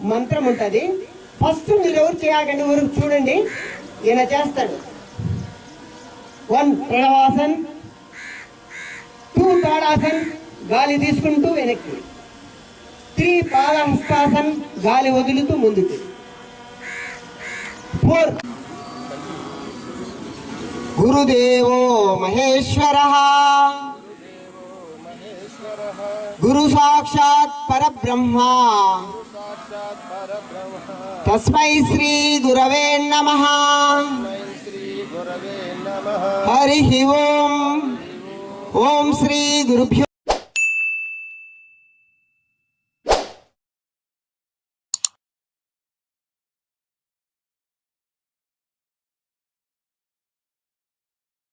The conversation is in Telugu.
మంత్రం ఉంటుంది. ఫస్ట్ మీరు ఎవరు చేయాలని ఊరు చూడండి. ఈయన చేస్తాడు. వన్ ప్రణవాసన్ టూ తాడాసన్ గాలి తీసుకుంటూ వెనక్కి. త్రీ పాదహస్తాసన్ గాలి వదులుతూ ముందుకి. ఫోర్. గురుదేవో మహేశ్వర. गुरु साक्षात परब्रह्मा। तस्म श्री गुरव नम। हरि ओम। ओम श्री गुरुभ्यो